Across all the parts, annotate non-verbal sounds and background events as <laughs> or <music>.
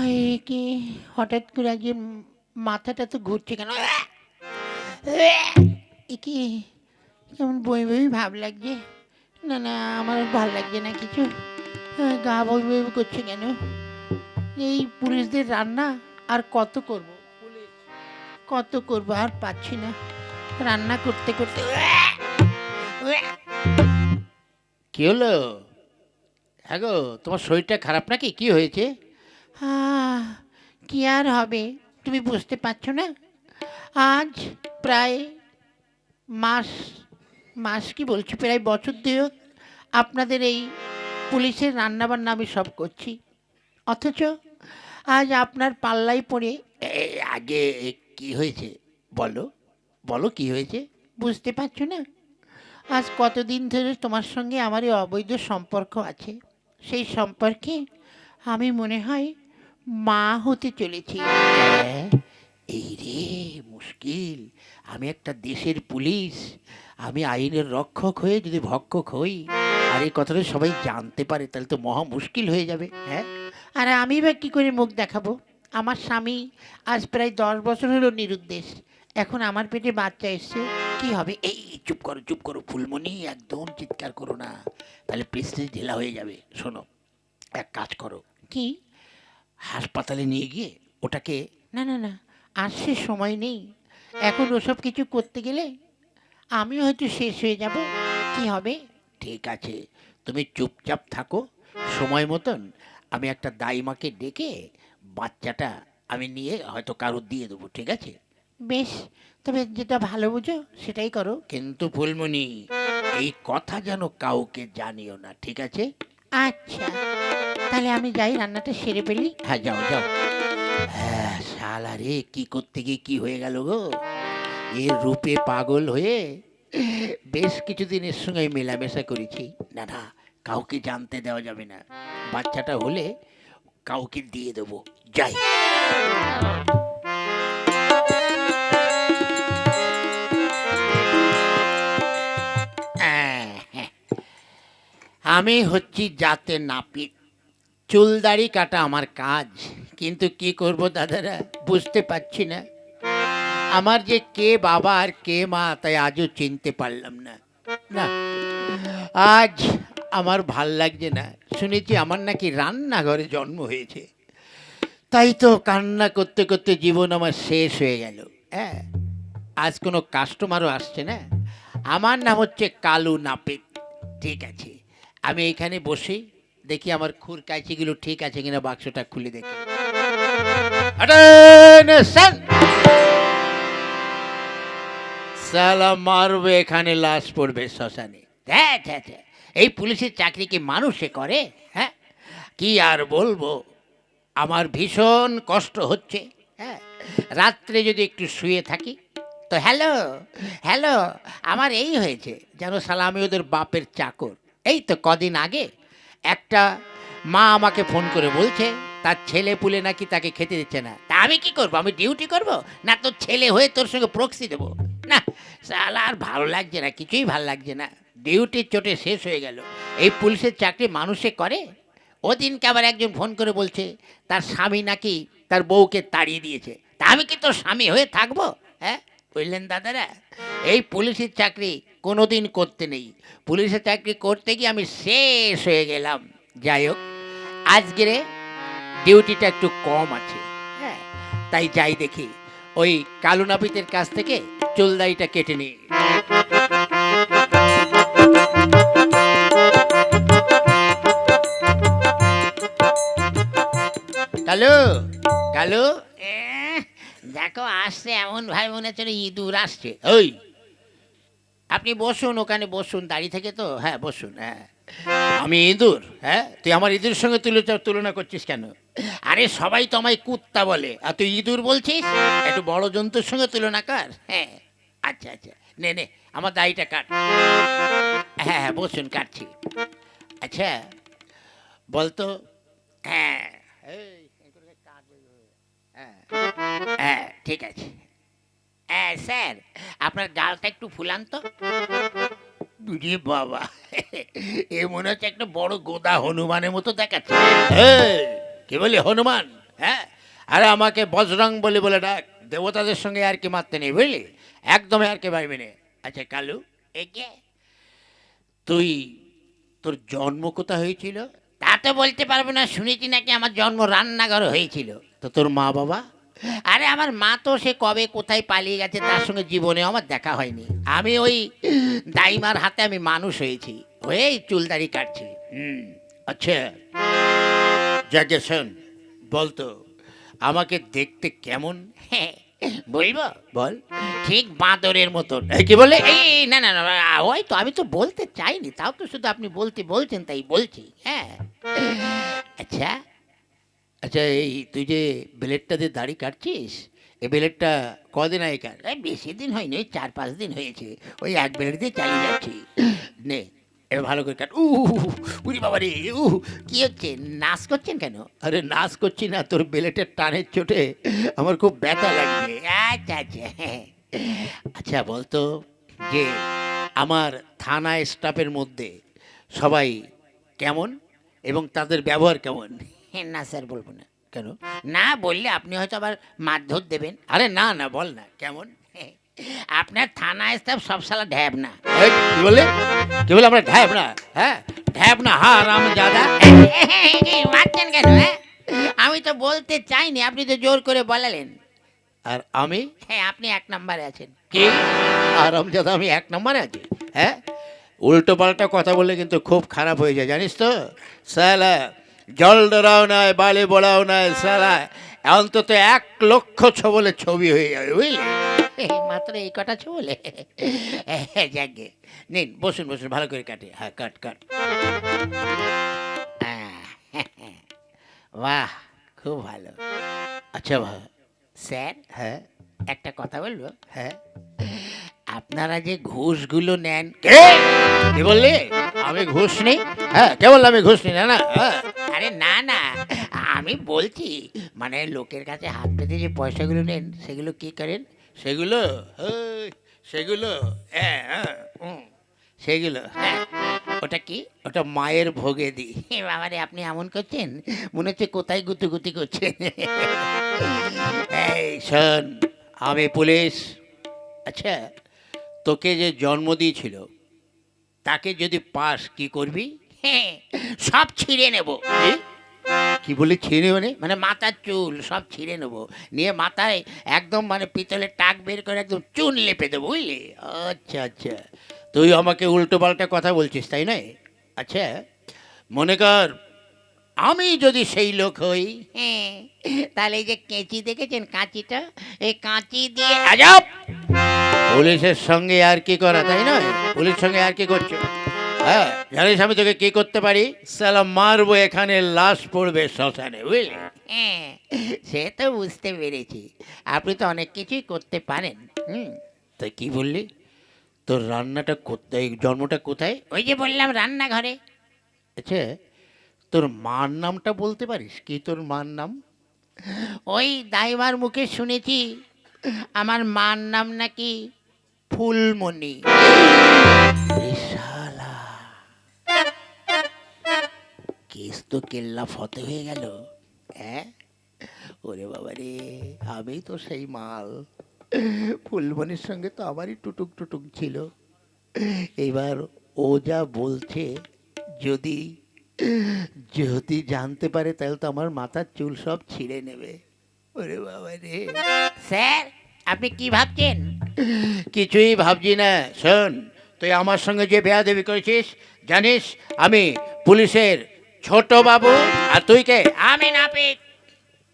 হায় কি হঠাৎ করে আজকে মাথাটা তো ঘুরছে কেন? কি কেমন বই বই ভাব লাগছে? না না আমার ভালো লাগছে না কিছু। হ্যাঁ, গা বই বই করছে কেন? এই পুলিশদের রান্না আর কত করব? কত করব আর পাচ্ছি না। রান্না করতে করতে কি হলো? হ্যাঁ গো তোমার শরীরটা খারাপ নাকি? কি হয়েছে? কি আর হবে? তুমি বুঝতে পারছ না? আজ প্রায় মাস মাস কি বলছি? প্রায় বছর দুয়েক আপনাদের এই পুলিশের রান্নাবান্না আমি সব করছি। অথচ আজ আপনার পাল্লাই পড়ে আগে কি হয়েছে? বলো বলো কি হয়েছে? বুঝতে পারছ না? আজ কতদিন ধরে তোমার সঙ্গে আমার এই অবৈধ সম্পর্ক আছে? সেই সম্পর্কে আমি মনে হয় মা হতে চলেছি। হ্যাঁ, এই রে মুশকিল। আমি একটা দেশের পুলিশ। আমি আইনের রক্ষক হয়ে যদি ভক্ষক হই আর এই কথাটা সবাই জানতে পারে তাহলে তো মহা মুশকিল হয়ে যাবে হ্যাঁ? আর আমি বা কী করে মুখ দেখাবো? আমার স্বামী আজ প্রায় দশ বছর হলো নিরুদ্দেশ। এখন আমার পেটে বাচ্চা এসছে। কি হবে? এই চুপ করো চুপ করো ফুলমণি একদম চিৎকার করো না। তাহলে প্রেস্টিজ ঢিলা হয়ে যাবে। শোনো এক কাজ করো। কি? হাসপাতালে নিয়ে গিয়ে ওটাকে না না না আর সে সময় নেই। এখন ওসব কিছু করতে গেলে আমি হয়তো শেষ হয়ে যাব। কি হবে? ঠিক আছে তুমি চুপচাপ থাকো। সময় মতন আমি একটা দাইমাকে ডেকে বাচ্চাটা আমি নিয়ে হয়তো কারোর দিয়ে দেবো ঠিক আছে? বেশ তবে যেটা ভালো বুঝো সেটাই করো। কিন্তু ফুলমণি এই কথা যেন কাউকে জানিও না ঠিক আছে? আচ্ছা তাহলে আমি যাই, রান্নাটা সেরে ফেলি। হ্যাঁ যাও যাও। হ্যাঁ শালা রে, কি করতে গিয়ে কি হয়ে গেল গো? এর রূপে পাগল হয়ে বেশ কিছুদিন এর সঙ্গে মেলামেশা করেছি। না না, কাউকে জানতে দেওয়া যাবে না। বাচ্চাটা হলে কাউকে দিয়ে দেবো। যাই। আমি হচ্ছি জাতে নাপিত। চুলদাড়ি কাটা আমার কাজ, কিন্তু কি করব দাদারা বুঝতে পারছি না। আমার যে কে বাবা আর কে মা, তাই আজও চিনতে পারলাম না। না, আজ আমার ভালো লাগছে না। শুনেছি আমার নাকি রান্নাঘরে জন্ম হয়েছে। তাই তো কান্না করতে করতে জীবন আমার শেষ হয়ে গেল। হ্যাঁ আজ কোনো কাস্টমারও আসছে না। আমার নাম হচ্ছে কালু নাপিত। ঠিক আছে। আমি এখানে বসে, দেখি আমার খুর কাইচিগুলো ঠিক আছে কিনা বাক্সটা খুলে দেখি! সালা মারবে এখানে, লাশ পড়বে শ্মশানে। হ্যাঁ হ্যাঁ এই পুলিশের চাকরি কি মানুষে করে হ্যাঁ? কি আর বলব? আমার ভীষণ কষ্ট হচ্ছে হ্যাঁ? রাত্রে যদি একটু শুয়ে থাকি, তো হ্যালো হ্যালো, আমার এই হয়েছে, যেন সালা আমি ওদের বাপের চাকর। এই তো কদিন আগে একটা মা আমাকে ফোন করে বলছে, তার ছেলে পুলে নাকি তাকে খেতে দিচ্ছে না। তা আমি কি করব? আমি ডিউটি করব? না তোর ছেলে হয়ে তোর সঙ্গে প্রক্সি দেবো? না সালা আর ভালো লাগছে না, কিছুই ভালো লাগছে না। ডিউটির চোটে শেষ হয়ে গেল। এই পুলিশের চাকরি মানুষে করে? ওদিনকে আবার একজন ফোন করে বলছে, তার স্বামী নাকি তার বউকে তাড়িয়ে দিয়েছে। তা আমি কি তোর স্বামী হয়ে থাকব? হ্যাঁ? বুঝলেন দাদারা, এই পুলিশের চাকরি কোনোদিন করতে নেই। পুলিশের চাকরি করতে গিয়ে আমি শেষ হয়ে গেলাম। যাই হোক, আজকের ডিউটিটা একটু কম আছে। হ্যাঁ তাই যাই দেখি, ওই কালু নাপিতের কাছ থেকে চুলদাইটা কেটে নিই। কালু কালু দেখো আসছে এমন ভাই মনে হচ্ছে ইঁদুর আসছে। ওই আপনি বসুন ওখানে বসুন দাঁড়িয়ে থেকে তো। হ্যাঁ বসুন হ্যাঁ। আমি ইঁদুর হ্যাঁ? তুই আমার ইঁদুর সঙ্গে তুলে তুলনা করছিস কেন? আরে সবাই তো আমায় কুত্তা বলে। আর তুই ইঁদুর বলছিস? একটু বড় জন্তুর সঙ্গে তুলনা কর হ্যাঁ। আচ্ছা আচ্ছা নে নে আমার দাড়িটা কাট। হ্যাঁ হ্যাঁ বসুন কাটছি। আচ্ছা বলতো? হ্যাঁ। হ্যাঁ হ্যাঁ। ঠিক আছে। হ্যাঁ স্যার আপনার গালটা একটু ফুলান তো। বুঝি বাবা এ মনে হচ্ছে একটা বড় গোদা হনুমানের মতো দেখাচ্ছে। কে বলি হনুমান? হ্যাঁ আরে আমাকে বজরং বলে বলে ডাক দেবতাদের সঙ্গে আর কি মারতে নেই বুঝলি? একদমই আর কি পারবি না। আচ্ছা কালু একে তুই তোর জন্ম কোথায় হয়েছিল? তা তো বলতে পারব না শুনেছি নাকি আমার জন্ম রান্নাঘর হয়েছিল। তো তোর মা বাবা? আরে আমার মা তো সে কবে কোথায় পালিয়ে গেছে তার সঙ্গে জীবনে আমার দেখা হয়নি। আমি ওই দাইমার হাতে আমি মানুষ হয়েছি হয়েই চুলদারি কাটছি। হুম। আচ্ছা। যাকে শোন বলতো আমাকে দেখতে কেমন? হ্যাঁ বলব? বল। ঠিক বাঁদরের মতন। কি বলে? এই, না না না ওই তো আমি তো বলতে চাইনি তাও তো শুধু আপনি বলতে বলছেন তাই বলছি হ্যাঁ। আচ্ছা আচ্ছা এই তুই যে ব্লেডটা দিয়ে দাড়ি কাটছিস এই ব্লেডটা কদিন আগেকার? এই বেশি দিন হয়নি ওই চার পাঁচ দিন হয়েছে। ওই এক ব্লেড দিয়ে চালিয়ে যাচ্ছি। নে এবার ভালো করে কাট। উ উরি বাবা রে উ কি হচ্ছে? নাচ করছেন কেন? আরে নাচ করছি না তোর বেলেটের টানের চোটে আমার খুব ব্যথা লাগছে। আচ্ছা আচ্ছা হ্যাঁ। আচ্ছা বলতো যে আমার থানা স্টাফের মধ্যে সবাই কেমন এবং তাদের ব্যবহার কেমন? না স্যার বলব না। কেন? না বললে আপনি হয়তো আবার মারধর দেবেন। আরে না না বল না কেমন? আপনার থানা স্টাফ সব সালা ঢ্যাব না। কি বলে কি বলে আমরা ঢ্যাব না হ্যাঁ? ঢ্যাব না হা রাম জাদা মারছেন কেন হ্যাঁ? আমি তো বলতে চাইনি আপনি তো জোর করে বলালেন। আর আমি? হ্যাঁ আপনি এক নম্বরে আছেন। কি? আরামজাদা আমি এক নম্বরে আছি হ্যাঁ? উল্টো পাল্টা কথা বললে কিন্তু খুব খারাপ হয়ে যায় জানিস তো? সালা জল ডরাও নাই বালি বড়াও নাই সালা অন্তত এক লক্ষ ছবলে ছবি হয়ে যাবে বুঝলি? মাত্র এই কটা ছবলে? যাকে নিন বসুন বসুন ভালো করে কাটে। হ্যাঁ কাট কাট। বাহ খুব ভালো। আচ্ছা ভা স্যার হ্যাঁ। একটা কথা বলব? হ্যাঁ। আপনারা যে ঘুষগুলো নেন কে? কি বললি? আমি ঘুষ নেই? হ্যাঁ কে বললাম আমি ঘুষ নিই না না হ্যাঁ। আরে না না। আমি বলছি মানে লোকের কাছে হাত পেতে যে পয়সাগুলো নেন সেগুলো কি করেন? সেগুলো? সেগুলো? হ্যাঁ হ্যাঁ হুম, সেগুলো? হ্যাঁ। ওটা কি? ওটা মায়ের ভোগে দিই বাবারে আপনি এমন করছেন? মনে হচ্ছে কোথায় গুতি গুতি করছেন। এই শোন আমি পুলিশ। আচ্ছা তোকে যে জন্ম দিয়েছিল তাকে যদি পাস কি করবি? হ্যাঁ সব ছিঁড়ে নেব। কি বলে ছিঁড়ে মানে? মানে মাথার চুল সব ছিঁড়ে নেব। নিয়ে মাথায় একদম মানে পিতলের টাক বের করে একদম চুন লেপে দেবো বুঝলি? আচ্ছা আচ্ছা। তুই আমাকে উল্টো পাল্টা কথা বলছিস তাই নয়? আচ্ছা মনে কর আমি যদি সেই লোক হই। হ্যাঁ তাহলে এই যে কেঁচি দেখেছেন কাঁচিটা? এই কাঁচি দিয়ে আজব! পুলিশের সঙ্গে আর কি করা তাই নয়? পুলিশের সঙ্গে আর কি করছ? হ্যাঁ জানিস আমি তোকে কি করতে পারি? সালা মারবো এখানে লাশ পড়বে শ্মশানে বুঝলি? হ্যাঁ সে তো বুঝতে পেরেছি। আপনি তো অনেক কিছুই করতে পারেন হুম? কি বললি? তোর রান্নাটা কোথায় জন্মটা কোথায়? ওই যে বললাম রান্নাঘরে। আচ্ছা তোর মার নামটা বলতে পারিস? কি তোর মার নাম? ওই দাইমার মুখে শুনেছি আমার মার নাম নাকি ফুলমণি। কেস তো কেল্লা ফতে হয়ে গেল। হ্যাঁ? ওরে বাবা রে আমি তো সেই মাল। ফুলমণির সঙ্গে তো আমারই টুটুক টুটুক ছিল। এবার ও যা বলছে যদি যদি জানতে পারে তাহলে তো আমার মাথার চুল সব ছিঁড়ে নেবে। ওরে বাবা রে। স্যার আপনি কি ভাবছেন? কিছুই ভাবছি না। শোন তুই আমার সঙ্গে যে বেয়াদেবি করেছিস জানিস আমি পুলিশের ছোট বাবু, আর তুই কে? আমি নাপিত।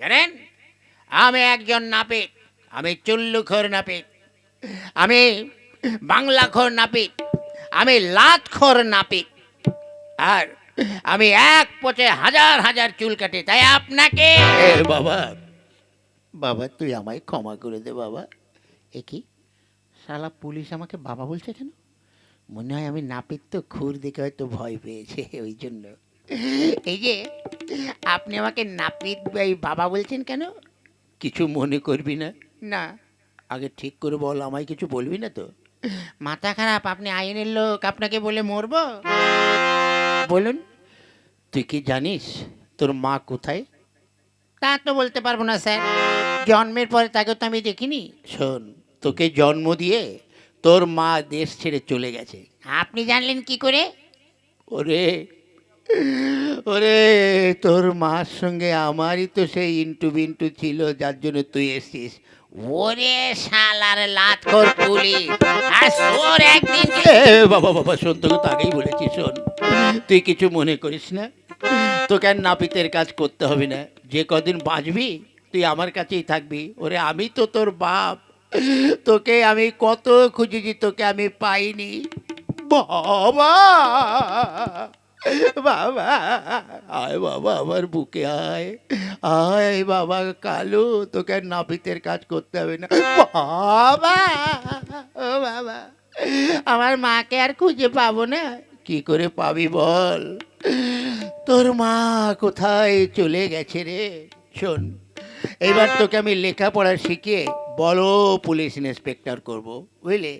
জানেন? আমি একজন নাপিত। আমি চুল্লুখোর নাপিত। আমি বাংলাখোর নাপিত। আমি লাতখোর নাপিত। আর আমি এক পচে হাজার হাজার চুল কাটি। তাই আপনাকে বাবা বাবা, তুই আমায় ক্ষমা করে দে বাবা। এ কি? শালা পুলিশ আমাকে বাবা বলছে কেন? মনে হয় আমি নাপিত তো খুর দেখে হয়তো ভয় পেয়েছে, ওই জন্য। এই যে আপনি আমাকে নাপিত বাবা বলছেন কেন? কিছু মনে করবি না? না। আগে ঠিক করে বল আমায় কিছু বলবি না তো? মাথা খারাপ আপনি আইনের লোক আপনাকে বলে মরবো? বলুন। তুই কি জানিস তোর মা কোথায়? তা তো বলতে পারব না স্যার। জন্মের পরে তাকে তো আমি দেখিনি। শোন তোকে জন্ম দিয়ে তোর মা দেশ ছেড়ে চলে গেছে। আপনি জানলেন কি করে? ওরে ওরে, তোর মার সঙ্গে আমারই তো সেই ইন্টু বিন্টু ছিল, যার জন্য তুই এসছিস। ওরে শালার লাতখোর পুলিশ আর তোর একদিন বাবা বাবা, শোন, তোকে তো আগেই বলেছি, শোন। তুই কিছু মনে করিস না। তোকে আর নাপিতের কাজ করতে হবে না। যে কদিন বাঁচবি, তুই আমার কাছেই থাকবি। ওরে, আমি তো তোর বাপ। তোকে আমি কত খুঁজেছি, তোকে আমি পাইনি। বাবা! বাবা, আয় বাবা, আমার বুকে আয়। আয় বাবা, কালু, তোকে আর নাপিতের কাজ করতে হবে না। বাবা, ও বাবা, আমার মাকে আর খুঁজে পাবো না। কি করে পাবি বল? তোর মা কোথায় চলে গেছে রে? শোন, এবার তোকে আমি লেখাপড়া শিখিয়ে বলো পুলিশ ইন্সপেক্টর করব, বুঝলে?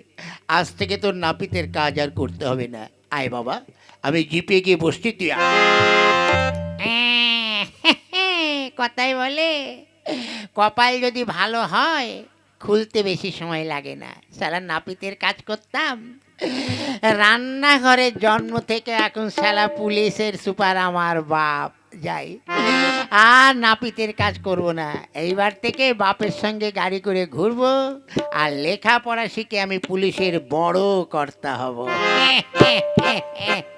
আজ থেকে তোর নাপিতের কাজ আর করতে হবে না। আয় বাবা আমি জিপে গিয়ে বসছি, তুই। <laughs> কথাই বলে, কপাল যদি ভালো হয়, খুলতে বেশি সময় লাগে না। সারা নাপিতের কাজ করতাম। রান্নাঘরের জন্ম থেকে এখন সালা পুলিশের সুপার আমার বাপ, যাই। আর নাপিতের কাজ করব না। এইবার থেকে বাপের সঙ্গে গাড়ি করে ঘুরবো, আর লেখাপড়া শিখে আমি পুলিশের বড় কর্তা হব। <laughs>